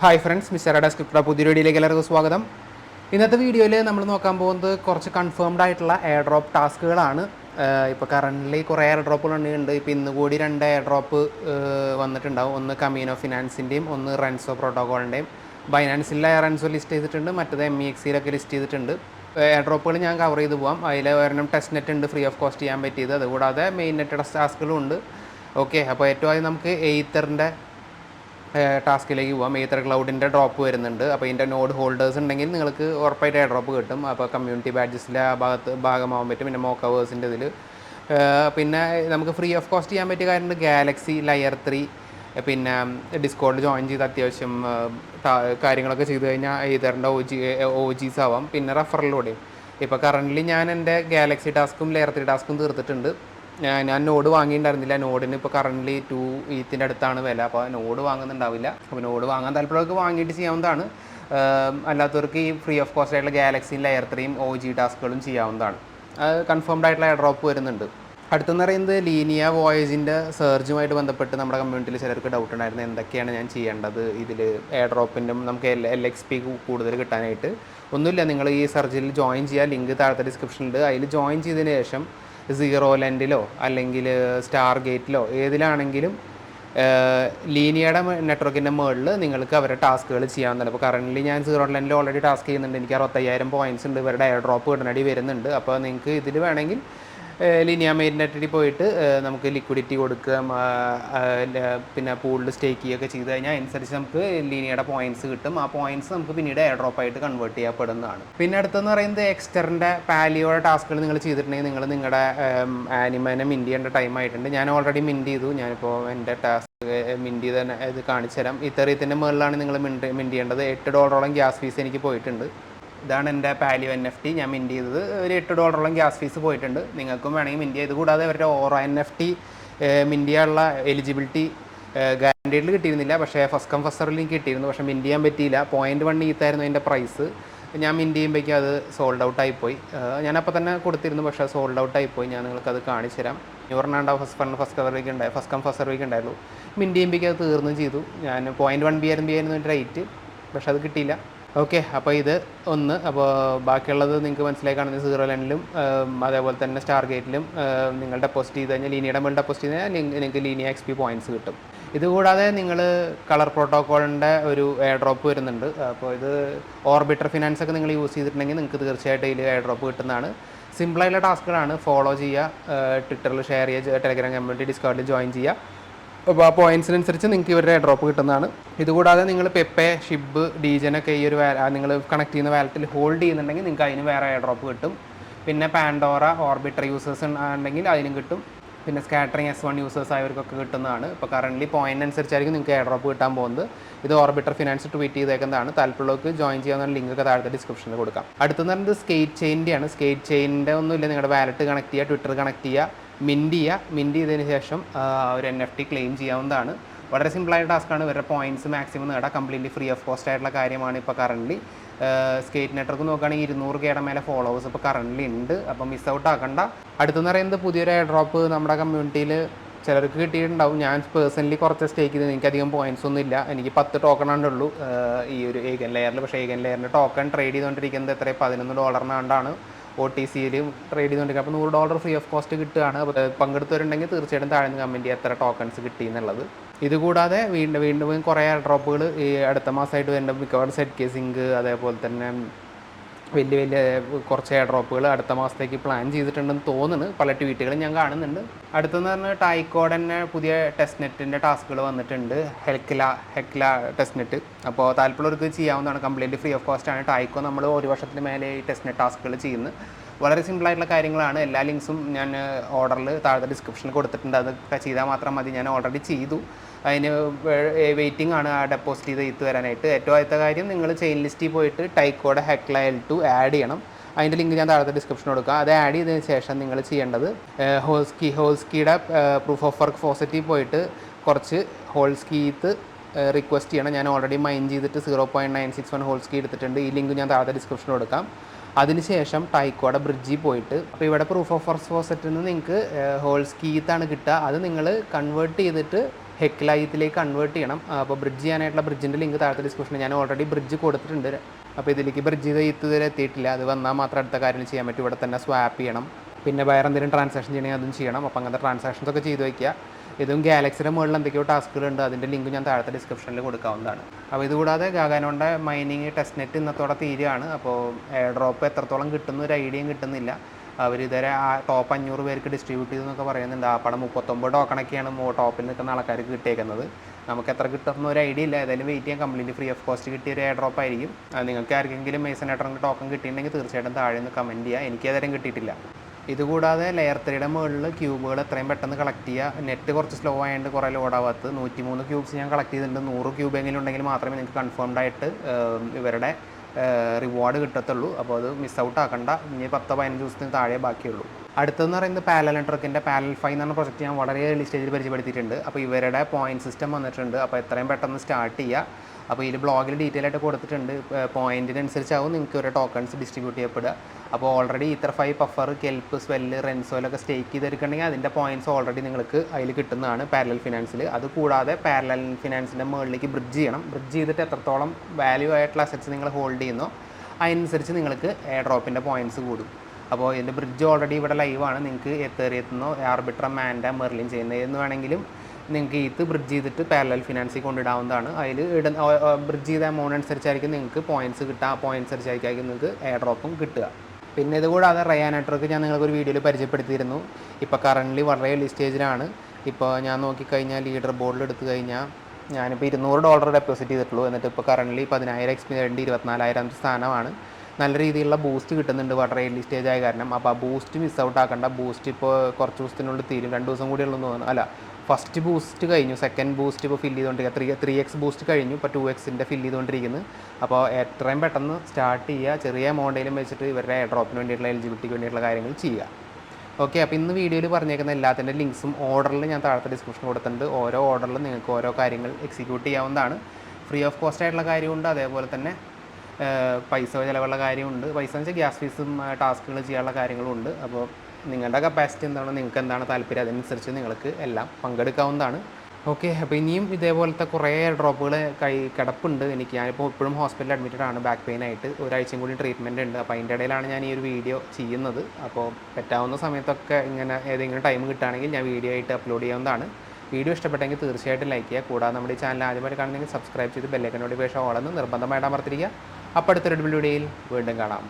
Hi friends mister ഡെസ്ക്രിപ്റ്റർ പുതിയ വീഡിയോയിലേക്ക് എല്ലാവർക്കും സ്വാഗതം. ഇന്നത്തെ വീഡിയോയിൽ നമ്മൾ നോക്കാൻ പോകുന്നത് കുറച്ച് കൺഫേംഡ് ആയിട്ടുള്ള എയർ ഡ്രോപ്പ് ടാസ്കുകളാണ് ഇപ്പോൾ കറന്റ്ലി കുറേ എയർ ഡ്രോപ്പുകൾ ഉണ്ട് ഇപ്പോൾ ഇന്ന് കൂടി രണ്ട് എയർ ഡ്രോപ്പ് വന്നിട്ടുണ്ടാവും. ഒന്ന് കമീനോ ഫിനാൻസിന്റെയും ഒന്ന് റെൻസോ പ്രോട്ടോകോളിന്റെയും ബൈനാൻസിലെ റെൻസോ ലിസ്റ്റ് ചെയ്തിട്ടുണ്ട്. മറ്റത് എം ഇ എക്സിയിലൊക്കെ ലിസ്റ്റ് ചെയ്തിട്ടുണ്ട്. എയർ ഡ്രോപ്പുകൾ ഞാൻ കവർ ചെയ്ത് പോകാം അതിൽ ഒരെണ്ണം ടെസ്റ്റ് നെറ്റ് ഉണ്ട് ഫ്രീ ഓഫ് കോസ്റ്റ് ചെയ്യാൻ പറ്റിയത്. അതുകൂടാതെ മെയിൻ നെറ്റ് ടാസ്കുകളും ഉണ്ട്. ഓക്കെ അപ്പോൾ ഏറ്റവും ആദ്യം നമുക്ക് എയ്ത്തറിന്റെ ടാസ്കിലേക്ക് പോകാം ഏത്ര ക്ലൗഡിന്റെ ഡ്രോപ്പ് വരുന്നുണ്ട്. അപ്പോൾ ഇതിന്റെ നോഡ് ഹോൾഡേഴ്സ് ഉണ്ടെങ്കിൽ നിങ്ങൾക്ക് ഉറപ്പായിട്ട് എയർ ഡ്രോപ്പ് കിട്ടും. അപ്പോൾ കമ്മ്യൂണിറ്റി ബാഡ്ജസിലെ ആ ഭാഗത്ത് ഭാഗമാവാൻ പറ്റും. പിന്നെ മോക്കവേഴ്സിന്റെ ഇതിൽ പിന്നെ നമുക്ക് ഫ്രീ ഓഫ് കോസ്റ്റ് ചെയ്യാൻ പറ്റിയ കാര്യമുണ്ട് ഗാലക്സി ലയർ ത്രീ പിന്നെ ഡിസ്കോഡിൽ ജോയിൻ ചെയ്ത് അത്യാവശ്യം കാര്യങ്ങളൊക്കെ ചെയ്ത് കഴിഞ്ഞാൽ ഏതറിന്റെ ഒ ജി ഒ ജീസ് ആവാം. പിന്നെ റെഫറലിലൂടെയും ഇപ്പോൾ കറന്റ്ലി ഞാൻ എന്റെ ഗാലക്സി ടാസ്കും ലെയർ ത്രീ ടാസ്കും തീർത്തിട്ടുണ്ട്. ഞാൻ നോഡ് വാങ്ങിയിട്ടുണ്ടായിരുന്നില്ല. നോഡിന് ഇപ്പോൾ കറന്റ് ടു ഈത്തിന്റെ അടുത്താണ് വില. അപ്പോൾ നോഡ് വാങ്ങുന്നുണ്ടാവില്ല. അപ്പോൾ നോഡ് വാങ്ങാൻ താല്പര്യമൊക്കെ വാങ്ങിയിട്ട് ചെയ്യാവുന്നതാണ്. അല്ലാത്തവർക്ക് ഈ ഫ്രീ ഓഫ് കോസ്റ്റ് ആയിട്ടുള്ള ഗാലക്സി ലെയർ ത്രീയും ഒ ജി ടാസ്കുകളും ചെയ്യാവുന്നതാണ്. അത് കൺഫേംഡ് ആയിട്ടുള്ള ഡ്രോപ്പ് വരുന്നുണ്ട്. അടുത്തെന്ന് പറയുന്നത് ലീനിയ വോയേജിന്റെ സെർജുമായിട്ട് ബന്ധപ്പെട്ട് നമ്മുടെ കമ്മ്യൂണിറ്റിയിൽ ചിലർക്ക് ഡൗട്ട് ഉണ്ടായിരുന്നു. എന്തൊക്കെയാണ് ഞാൻ ചെയ്യേണ്ടത്? ഇതിൽ എയർ ഡ്രോപ്പിന്റെ നമുക്ക് എൽ എൽ എക്സ് പി കൂടുതൽ കിട്ടാനായിട്ട്. ഒന്നുമില്ല. നിങ്ങൾ ഈ സെർജിൽ ജോയിൻ ചെയ്യുക ലിങ്ക് താഴത്തെ ഡിസ്ക്രിപ്ഷനിൽ അതിൽ ജോയിൻ ചെയ്തതിന് ശേഷം സീറോ ലെൻഡിലോ അല്ലെങ്കിൽ സ്റ്റാർ ഗേറ്റിലോ ഏതിലാണെങ്കിലും ലീനിയയുടെ നെറ്റ്വർക്കിന്റെ മുകളിൽ നിങ്ങൾക്ക് അവരുടെ ടാസ്കുകൾ ചെയ്യാവുന്നതാണ്. അപ്പോൾ കറന്റ് ഞാൻ സീറോ ലെൻഡിൽ ഓൾറെഡി ടാസ്ക് ചെയ്യുന്നുണ്ട്. എനിക്ക് അറുപത്തയ്യായിരം പോയിന്റ്സ് ഉണ്ട്. ഇവരുടെ എയർ ഡ്രോപ്പ് ഉടനടി വരുന്നുണ്ട്. അപ്പോൾ നിങ്ങൾക്ക് ഇതിൽ വേണമെങ്കിൽ ലിനിയ മെയിൻനെറ്റിൽ പോയിട്ട് നമുക്ക് ലിക്വിഡിറ്റി കൊടുക്കുക പിന്നെ പൂളിൽ സ്റ്റേക്ക് ചെയ്യുകയൊക്കെ ചെയ്ത് കഴിഞ്ഞാൽ അനുസരിച്ച് നമുക്ക് ലിനിയയുടെ പോയിന്റ്സ് കിട്ടും. ആ പോയിന്റ്സ് നമുക്ക് പിന്നീട് എയർ ഡ്രോപ്പ് ആയിട്ട് കൺവേർട്ട് ചെയ്യപ്പെടുന്നതാണ്. പിന്നെ അടുത്തെന്ന് പറയുന്നത് എക്സ്റ്ററിന്റെ പാലിയോയുടെ ടാസ്കുകൾ നിങ്ങൾ ചെയ്തിട്ടുണ്ടെങ്കിൽ നിങ്ങൾ നിങ്ങളുടെ ആനിമനെ മിന്റ് ചെയ്യേണ്ട ടൈം ആയിട്ടുണ്ട്. ഞാൻ ഓൾറെഡി മിന്റ് ചെയ്തു. ഞാനിപ്പോൾ എന്റെ ടാസ്ക് മിന്റ് തന്നെ ഇത് കാണിച്ചു തരാം ഇത്തറിയത്തിന്റെ മുകളിലാണ് നിങ്ങൾ മിന്റ് മിന്റ് ചെയ്യേണ്ടത്. എട്ട് ഡോളറോളം ഗ്യാസ് ഫീസ് എനിക്ക് പോയിട്ടുണ്ട്. ഇതാണ് എന്റെ പാലിയോ എൻ എഫ് ടി ഞാൻ മിന്റ് ചെയ്തത് ഒരു എട്ട് ഡോളറോളം ഗ്യാസ് ഫീസ് പോയിട്ടുണ്ട്. നിങ്ങൾക്കും വേണമെങ്കിൽ മിന്റ് ചെയ്ത് കൂടാതെ അവരുടെ Aura N F T mint ചെയ്യാനുള്ള എലിജിബിലിറ്റി ഗ്യാരണ്ടീഡിൽ കിട്ടിയിരുന്നില്ല. പക്ഷേ ഫസ്റ്റ് കം ഫസ്റ്റ് സർവിൽ കിട്ടിയിരുന്നു. പക്ഷേ മിന്റ് ചെയ്യാൻ പറ്റിയില്ല. പോയിന്റ് വൺ ഈത്തായിരുന്നു അതിന്റെ പ്രൈസ് ഞാൻ മിന്റ് ചെയ്യുമ്പോഴേക്കും അത് സോൾഡ് ഔട്ട് ആയിപ്പോയി. ഞാനപ്പോൾ തന്നെ കൊടുത്തിരുന്നു പക്ഷേ സോൾഡ് ഔട്ട് ആയിപ്പോയി. ഞാൻ നിങ്ങൾക്ക് അത് കാണിച്ചു തരാം. നൂറിനാണ്ടാവും ഫസ്റ്റ് ഫണ്ട് ഫസ്റ്റ് കവറിലേക്ക് ഉണ്ടായി. ഫസ്റ്റ് കം ഫസ്റ്റ് സർവേക്ക് ഉണ്ടായിരുന്നു. മിന്റ് ചെയ്യുമ്പോഴേക്കും അത് തീർന്നു ചെയ്തു. ഞാൻ പോയിന്റ് വൺ ബി ആയിരുന്നു ബി ആയിരുന്നു റേറ്റ് പക്ഷേ അത് കിട്ടിയില്ല. ഓക്കെ അപ്പോൾ ഇത് ഒന്ന് അപ്പോൾ ബാക്കിയുള്ളത് നിങ്ങൾക്ക് മനസ്സിലായി കാണുന്നത് സീറോ ലൈനിലും അതേപോലെ തന്നെ സ്റ്റാർ ഗേറ്റിലും നിങ്ങൾ ഡെപ്പോസിറ്റ് ചെയ്ത് കഴിഞ്ഞാൽ ലീനിയുടെ മുകളിൽ ഡെപ്പോസിറ്റ് ചെയ്ത് കഴിഞ്ഞാൽ നിങ്ങൾക്ക് ലീനിയ എക്സ് പി പോയിന്റ്സ് കിട്ടും. ഇതുകൂടാതെ നിങ്ങൾ കളർ പ്രോട്ടോക്കോളിന്റെ ഒരു എയർ ഡ്രോപ്പ് വരുന്നുണ്ട്. അപ്പോൾ ഇത് ഓർബിറ്റർ ഫിനാൻസ് ഒക്കെ നിങ്ങൾ യൂസ് ചെയ്തിട്ടുണ്ടെങ്കിൽ നിങ്ങൾക്ക് തീർച്ചയായിട്ടും ഇതിൽ എയർ ഡ്രോപ്പ് കിട്ടുന്നതാണ് സിമ്പിളായിട്ടുള്ള ടാസ്കുകളാണ് ഫോളോ ചെയ്യുക ട്വിറ്ററിൽ ഷെയർ ചെയ്യുക ടെലഗ്രാം കമ്മ്യൂണിറ്റി ഡിസ്കൗണ്ടിൽ ജോയിൻ ചെയ്യുക. പോയിന്റ്സിനനുസരിച്ച് നിങ്ങൾക്ക് ഇവരുടെ ഡ്രോപ്പ് കിട്ടുന്നതാണ്. ഇതുകൂടാതെ നിങ്ങൾ പെപ്പെ ഷിബ് ഡീജനൊക്കെ ഈ ഒരു നിങ്ങൾ കണക്ട് ചെയ്യുന്ന വാലറ്റിൽ ഹോൾഡ് ചെയ്യുന്നുണ്ടെങ്കിൽ നിങ്ങൾക്ക് അതിന് വേറെ ഡ്രോപ്പ് കിട്ടും. പിന്നെ പാൻഡോറ ഓർബിറ്റർ യൂസേഴ്സ് ഉണ്ടെങ്കിൽ അതിനും കിട്ടും. പിന്നെ സ്കാറ്ററിങ് എസ് വൺ യൂസേഴ്സ് ആയവർക്കൊക്കെ കിട്ടുന്നതാണ്. ഇപ്പോൾ കറന്റ് പോയിന്റ് അനുസരിച്ചായിരിക്കും നിങ്ങൾക്ക് എയർ ഡ്രോപ്പ് കിട്ടാൻ പോകുന്നത്. ഇത് ഓർബിറ്റർ ഫിനാൻസ് ട്വീറ്റ് ചെയ്തേക്കുന്നതാണ്. താല്പര്യമുള്ളവർക്ക് ജോയിൻ ചെയ്യാവുന്ന ലിങ്ക് ഒക്കെ താഴത്തെ ഡിസ്ക്രിപ്ഷനിൽ കൊടുക്കാം. അടുത്തെന്ന് പറയുന്നത് സ്കേറ്റ് ചെയിന്റെയാണ് സ്കേറ്റ് ചെയിന്റെ ഒന്നുമില്ല. നിങ്ങളുടെ വാലറ്റ് കണക്ട് ചെയ്യുക ട്വിറ്റർ കണക്ട് ചെയ്യുക. മിന്റ് ചെയ്യുക മിന്റ് ചെയ്തതിന് ശേഷം ഒരു എൻ എഫ് ടി ക്ലെയിം ചെയ്യാവുന്നതാണ്. വളരെ സിമ്പിളായ ടാസ്ക്കാണ് ഇവരുടെ പോയിന്റ്സ് മാക്സിമം നേടാം കംപ്ലീറ്റ്ലി ഫ്രീ ഓഫ് കോസ്റ്റ് ആയിട്ടുള്ള കാര്യമാണ് ഇപ്പോൾ കറന്റ് സ്കേറ്റ് നെറ്റ്വർക്ക് നോക്കുകയാണെങ്കിൽ ഇരുന്നൂറ് കേട മേലെ ഫോളോവേഴ്സ് ഇപ്പോൾ കറന്റ് ഉണ്ട്. അപ്പോൾ മിസ് ഔട്ട് ആക്കണ്ട. അടുത്തെന്ന് പറയുന്നത് പുതിയൊരു എയർ ഡ്രോപ്പ് നമ്മുടെ കമ്മ്യൂണിറ്റിയിൽ ചിലർക്ക് കിട്ടിയിട്ടുണ്ടാവും. ഞാൻ പേഴ്സണലി കുറച്ച് സ്റ്റേക്ക് ചെയ്ത് എനിക്കധികം പോയിന്റ്സ് ഒന്നും ഇല്ല. എനിക്ക് പത്ത് ടോക്കൺ ഉള്ളൂ. ഈ ഒരു ഏകൻ ലെയറിൽ പക്ഷേ ഏകൻ ലെയറിന്റെ ടോക്കൺ ട്രേഡ് ചെയ്തുകൊണ്ടിരിക്കുന്നത് എത്ര പതിനൊന്ന് ഡോളറിനാണ്ടാണ് ഒ ടി സിയിൽ ട്രേഡ് ചെയ്തുകൊണ്ടിരിക്കുക. അപ്പോൾ നൂറ് ഡോളർ ഫ്രീ ഓഫ് കോസ്റ്റ് കിട്ടുകയാണ്. പങ്കെടുത്തവരുണ്ടെങ്കിൽ തീർച്ചയായിട്ടും താഴെ നിന്ന് കമന്റ് എത്ര ടോക്കൺസ് കിട്ടി എന്നുള്ളത്. ഇതുകൂടാതെ വീണ്ടും വീണ്ടും കുറേ ഡ്രോപ്പുകൾ ഈ അടുത്ത മാസമായിട്ട് വരുന്ന മിക്കവാറും സെറ്റ് കേസിങ് അതേപോലെ തന്നെ വലിയ വലിയ കുറച്ച് എയർ ഡ്രോപ്പുകൾ അടുത്ത മാസത്തേക്ക് പ്ലാൻ ചെയ്തിട്ടുണ്ടെന്ന് തോന്നുന്നു. പല ട്വീറ്റുകളും ഞാൻ കാണുന്നുണ്ട്. അടുത്തെന്ന് പറഞ്ഞാൽ ടൈക്കോഡ് തന്നെ പുതിയ ടെസ്റ്റ് നെറ്റിന്റെ ടാസ്കുകൾ വന്നിട്ടുണ്ട്. ഹെക്ല ഹെക്ല ടെസ്റ്റ് നെറ്റ് അപ്പോൾ താല്പര്യമുള്ളവർക്ക് ചെയ്യാവുന്നതാണ്. കംപ്ലീറ്റ് ഫ്രീ ഓഫ് കോസ്റ്റ് ആണ്. ടൈക്കോ നമ്മൾ ഒരു വർഷത്തിന് മേലെ ഈ ടെസ്റ്റ് നെറ്റ് ടാസ്കുകൾ ചെയ്യുന്നത്. വളരെ സിമ്പിളായിട്ടുള്ള കാര്യങ്ങളാണ്. എല്ലാ ലിങ്ക്സും ഞാൻ ഓർഡറിൽ താഴെ ഡിസ്ക്രിപ്ഷനിൽ കൊടുത്തിട്ടുണ്ട്. അതൊക്കെ ചെയ്താൽ മാത്രം മതി. ഞാൻ ഓൾറെഡി ചെയ്തു. അതിന് വെയിറ്റിംഗ് ആണ് ആ ഡെപ്പോസിറ്റ് ചെയ്ത് എത്തു വരാനായിട്ട്. ഏറ്റവും ആദ്യത്തെ കാര്യം നിങ്ങൾ ചെയിൻ ലിസ്റ്റിൽ പോയിട്ട് ടൈക്കോടെ ഹെക്ല എൽ ടു ആഡ് ചെയ്യണം. അതിന്റെ ലിങ്ക് ഞാൻ താഴത്തെ ഡിസ്ക്രിപ്ഷൻ കൊടുക്കുക അത് ആഡ് ചെയ്തതിന് ശേഷം നിങ്ങൾ ചെയ്യേണ്ടത് ഹോൾസ്കി ഹോൾസ്കിയുടെ പ്രൂഫ് ഓഫ് വർക്ക് ഫോസറ്റിൽ പോയിട്ട് കുറച്ച് ഹോൾസ്കീത്ത് റിക്വസ്റ്റ് ചെയ്യണം. ഞാൻ ഓൾറെഡി മൈൻ ചെയ്തിട്ട് zero point nine six one Holesky എടുത്തിട്ടുണ്ട്. ഈ ലിങ്ക് ഞാൻ താഴത്തെ ഡിസ്ക്രിപ്ഷൻ കൊടുക്കാം. അതിനുശേഷം ടൈക്കോടെ ബ്രിഡ്ജിൽ പോയിട്ട് അപ്പോൾ ഇവിടെ പ്രൂഫ് ഓഫ് ഫോർസ് ഫോസറ്റിൽ നിന്ന് നിങ്ങൾക്ക് ഹോൾസ് കീത്താണ് കിട്ടുക. അത് നിങ്ങൾ കൺവേർട്ട് ചെയ്തിട്ട് ഹെക്ലൈറ്റിലേക്ക് കൺവേർട്ട് ചെയ്യണം. അപ്പോൾ ബ്രിഡ്ജ് ചെയ്യാനായിട്ടുള്ള ബ്രിഡ്ജിന്റെ ലിങ്ക് താഴത്തെ ഡിസ്ക്രിപ്ഷനിൽ ഞാൻ ഓൾറെഡി ബ്രിഡ്ജ് കൊടുത്തിട്ടുണ്ട്. അപ്പോൾ ഇതിലേക്ക് ബ്രിഡ്ജ് ചെയ്ത് ഇത് ഇതുവരെ എത്തിയിട്ടില്ല. അത് വന്നാൽ മാത്രം അടുത്ത കാര്യം ചെയ്യാൻ പറ്റും. ഇവിടെ തന്നെ സ്വാപ്പ് ചെയ്യണം. പിന്നെ വേറെ എന്തെങ്കിലും ട്രാൻസാക്ഷൻ ചെയ്യണമെങ്കിൽ അതും ചെയ്യണം. അപ്പോൾ അങ്ങനത്തെ ട്രാൻസാക്ഷൻസ് ഒക്കെ ചെയ്ത് വയ്ക്കുക ഇതും ഗാലക്സിയുടെ മുകളിൽ എന്തൊക്കെയോ ടാസ്കുകളുണ്ട്. അതിന്റെ ലിങ്ക് ഞാൻ താഴത്തെ ഡിസ്ക്രിപ്ഷനിൽ കൊടുക്കാവുന്നതാണ്. അപ്പോൾ ഇതുകൂടാതെ ഗാഗാനോന്റെ മൈനിങ് ടെസ്റ്റ് നെറ്റ് ഇന്നത്തോടെ തീരുകയാണ്. അപ്പോൾ എയർ ഡ്രോപ്പ് എത്രത്തോളം കിട്ടുന്ന ഒരു ഐഡിയയും കിട്ടുന്നില്ല. അവർ ഇതുവരെ ആ ടോപ്പ് അഞ്ഞൂറ് പേർക്ക് ഡിസ്ട്രിബ്യൂട്ട് ചെയ്തെന്നൊക്കെ പറയുന്നുണ്ട്. ആ പടം മുപ്പത്തൊമ്പത് ടോക്കണൊക്കെയാണ് മോ ടോപ്പിൽ നിൽക്കുന്ന ആൾക്കാർക്ക് കിട്ടിയേക്കുന്നത്. നമുക്ക് എത്ര കിട്ടുന്ന ഒരു ഐഡിയ ഇല്ല. ഏതായാലും വെയിറ്റ് ചെയ്യാൻ കംപ്ലീറ്റ് ഫ്രീ ഓഫ് കോസ്റ്റ് കിട്ടിയ ഒരു എയർ ഡ്രോപ്പ് ആയിരിക്കും. നിങ്ങൾക്ക് ആർക്കെങ്കിലും മേസൺ ഏട്ടറിന്റെ ടോക്കൺ കിട്ടിയിട്ടുണ്ടെങ്കിൽ തീർച്ചയായിട്ടും താഴെ നിന്ന് കമന്റ് ചെയ്യുക എനിക്ക് ഏതായാലും കിട്ടിയിട്ടില്ല. ഇതുകൂടാതെ ലെയർ ത്രീയുടെ മുകളിൽ ക്യൂബുകൾ എത്രയും പെട്ടെന്ന് കളക്ട് ചെയ്യുക. നെറ്റ് കുറച്ച് സ്ലോ ആയതുകൊണ്ട് കുറേ ലോഡാവാത്ത നൂറ്റി മൂന്ന് ക്യൂബ്സ് ഞാൻ കളക്ട് ചെയ്തിട്ടുണ്ട്. നൂറ് ക്യൂബ് എങ്കിലും ഉണ്ടെങ്കിൽ മാത്രമേ നിങ്ങൾക്ക് കൺഫേംഡ് ആയിട്ട് ഇവരുടെ റിവാർഡ് കിട്ടത്തുള്ളൂ. അപ്പോൾ അത് മിസ് ഔട്ട് ആക്കണ്ട. ഇനി പത്തോ പതിനഞ്ച് ദിവസത്തിന് താഴെ ബാക്കിയുള്ളൂ. അടുത്തെന്ന് പറയുന്നത് പാരലൽ നെറ്റ്വർക്കിന്റെ പാരൽ ഫൈവ് എന്ന് പറഞ്ഞ പ്രൊജക്റ്റ് ഞാൻ വളരെ ഏർലി സ്റ്റേജിൽ പരിചയപ്പെടുത്തിയിട്ടുണ്ട്. അപ്പോൾ ഇവരുടെ പോയിന്റ് സിസ്റ്റം വന്നിട്ടുണ്ട്. അപ്പോൾ എത്രയും പെട്ടെന്ന് സ്റ്റാർട്ട് ചെയ്യുക. അപ്പോൾ ഇതിൽ ബ്ലോഗിൽ ഡീറ്റെയിൽ ആയിട്ട് കൊടുത്തിട്ടുണ്ട്. പോയിന്റിനനുസരിച്ചാവും നിങ്ങൾക്ക് ഒരു ടോക്കൺസ് ഡിസ്ട്രിബ്യൂട്ട് ചെയ്യപ്പെടുക. അപ്പോൾ ഓൾറെഡി ഇത്ര ഫൈവ് പഫർ കെൽപ്പ് സ്വെല്ല് റെൻസോലൊക്കെ സ്റ്റേക്ക് ചെയ്തെടുക്കണമെങ്കിൽ അതിന്റെ പോയിന്റ്സ് ഓൾറെഡി നിങ്ങൾക്ക് അതിൽ കിട്ടുന്നതാണ് പാരലൽ ഫിനാൻസിൽ അത് കൂടാതെ പാരലൽ ഫിനാൻസിന്റെ മുകളിലേക്ക് ബ്രിഡ്ജ് ചെയ്യണം. ബ്രിഡ്ജ് ചെയ്തിട്ട് എത്രത്തോളം വാല്യൂ ആയിട്ടുള്ള അസറ്റ്സ് നിങ്ങൾ ഹോൾഡ് ചെയ്യുന്നോ അതിനനുസരിച്ച് നിങ്ങൾക്ക് എയർ ഡ്രോപ്പിന്റെ പോയിന്റ്സ് കൂടും. അപ്പോൾ ഇതിന്റെ ബ്രിഡ്ജ് ഓൾറെഡി ഇവിടെ ലൈവാണ് നിങ്ങൾക്ക് എത്തേറിയത്തുനിന്നോ ആർബിട്രം മാൻഡ മെർലിൻ ചെയ്യുന്നതെന്ന് വേണമെങ്കിലും നിങ്ങൾക്ക് ഇത് ബ്രിഡ്ജ് ചെയ്തിട്ട് പാരലൽ ഫിനാൻസിൽ കൊണ്ടിടാവുന്നതാണ്. അതിൽ ഇട ബ്രിഡ്ജ് ചെയ്ത എമൗണ്ട് അനുസരിച്ചായിരിക്കും നിങ്ങൾക്ക് പോയിന്റ്സ് കിട്ടുക. ആ പോയിന്റ്സ് അനുസരിച്ചായിരിക്കും നിങ്ങൾക്ക് എയർ ഡ്രോപ്പും കിട്ടുക. പിന്നെ ഇതുകൂടാതെ റയ നെറ്റ്വർക്ക് ഞാൻ നിങ്ങൾക്ക് ഒരു വീഡിയോയിൽ പരിചയപ്പെടുത്തിയിരുന്നു. ഇപ്പോൾ കറന്റ് വളരെ ഏർലി സ്റ്റേജിലാണ് ഇപ്പോൾ ഞാൻ നോക്കിക്കഴിഞ്ഞാൽ ലീഡർ ബോർഡിൽ എടുത്തു കഴിഞ്ഞാൽ ഞാനിപ്പോൾ ഇരുന്നൂറ് ഡോളർ ഡെപ്പോസിറ്റ് ചെയ്തിട്ടുള്ളൂ. എന്നിട്ട് ഇപ്പോൾ കറന്റ് പതിനായിരം എക്സ്പീരിയന്റ് ഇരുപത്തിനാലായിരം സ്ഥാനമാണ്. നല്ല രീതിയിലുള്ള ബൂസ്റ്റ് കിട്ടുന്നുണ്ട് വളരെ ഏർലി സ്റ്റേജ് ആയ കാരണം. അപ്പോൾ ആ ബൂസ്റ്റ് മിസ് ഔട്ട് ആക്കണ്ട. ബൂസ്റ്റ് ഇപ്പോൾ കുറച്ച് ദിവസത്തിനുള്ളിൽ തീരും. രണ്ട് ദിവസം കൂടി ഉള്ളൂ തോന്നുന്നു. അല്ല ഫസ്റ്റ് ബൂസ്റ്റ് കഴിഞ്ഞു. സെക്കൻഡ് ബൂസ്റ്റ് ഇപ്പോൾ ഫില്ല് ചെയ്തുകൊണ്ടിരിക്കുക ത്രീ ത്രീ എക്സ് ബൂസ്റ്റ് കഴിഞ്ഞു. ഇപ്പോൾ ടു എക്സിന്റെ ഫില്ല് ചെയ്തുകൊണ്ടിരിക്കുന്നു അപ്പോൾ എത്രയും പെട്ടെന്ന് സ്റ്റാർട്ട് ചെയ്യുക. ചെറിയ എമൗണ്ടിലും വെച്ചിട്ട് ഇവരുടെ ഡ്രോപ്പിന് വേണ്ടിയിട്ടുള്ള എലിജിബിലിറ്റിക്ക് വേണ്ടിയിട്ടുള്ള കാര്യങ്ങൾ ചെയ്യുക. ഓക്കെ അപ്പോൾ ഇന്ന് വീഡിയോയിൽ പറഞ്ഞേക്കുന്ന എല്ലാത്തിന്റെ ലിങ്ക്സും ഓർഡറിൽ ഞാൻ താഴത്തെ ഡിസ്ക്രിപ്ഷൻ കൊടുത്തിട്ടുണ്ട്. ഓരോ ഓർഡറിലും നിങ്ങൾക്ക് ഓരോ കാര്യങ്ങൾ എക്സിക്യൂട്ട് ചെയ്യാവുന്നതാണ്. ഫ്രീ ഓഫ് കോസ്റ്റ് ആയിട്ടുള്ള കാര്യമുണ്ട്. അതേപോലെ തന്നെ പൈസ ചിലവുള്ള കാര്യമുണ്ട്. പൈസ എന്ന് വെച്ചാൽ ഗ്യാസ് ഫീസും ടാസ്കുകൾ ചെയ്യാനുള്ള കാര്യങ്ങളും ഉണ്ട് അപ്പോൾ നിങ്ങളുടെ കപ്പാസിറ്റി എന്താണ്? നിങ്ങൾക്ക് എന്താണ് താല്പര്യം? അതനുസരിച്ച് നിങ്ങൾക്ക് എല്ലാം പങ്കെടുക്കാവുന്നതാണ്. ഓക്കെ അപ്പോൾ ഇനിയും ഇതേപോലത്തെ കുറേ ഡ്രോപ്പുകൾ കൈ കിടപ്പുണ്ട്. എനിക്ക് ഞാനിപ്പോൾ ഇപ്പോഴും ഹോസ്പിറ്റലിൽ അഡ്മിറ്റഡ് ആണ്. ബാക്ക് പെയിൻ ആയിട്ട് ഒരാഴ്ചയും കൂടി ട്രീറ്റ്മെന്റ് ഉണ്ട്. അപ്പോൾ അതിന്റെ ഇടയിലാണ് ഞാൻ ഈ ഒരു വീഡിയോ ചെയ്യുന്നത്. അപ്പോൾ പറ്റാവുന്ന സമയത്തൊക്കെ ഇങ്ങനെ ഏതെങ്കിലും ടൈം കിട്ടുകയാണെങ്കിൽ ഞാൻ വീഡിയോ ആയിട്ട് അപ്ലോഡ് ചെയ്യാവുന്നതാണ്. വീഡിയോ ഇഷ്ടപ്പെട്ടെങ്കിൽ തീർച്ചയായിട്ടും ലൈക്ക് ചെയ്യുക. കൂടാതെ നമ്മുടെ ഈ ചാനൽ ആദ്യമായിട്ട് കാണുന്നെങ്കിൽ സബ്സ്ക്രൈബ് ചെയ്ത് ബെല്ലൈക്കൻ നോട്ടിഫിക്കേഷൻ ഓളെന്ന് നിർബന്ധമായിട്ട് അമർത്തിരിക്കുക അപ്പോൾ അടുത്തൊരു വീഡിയോയിൽ വീണ്ടും കാണാം.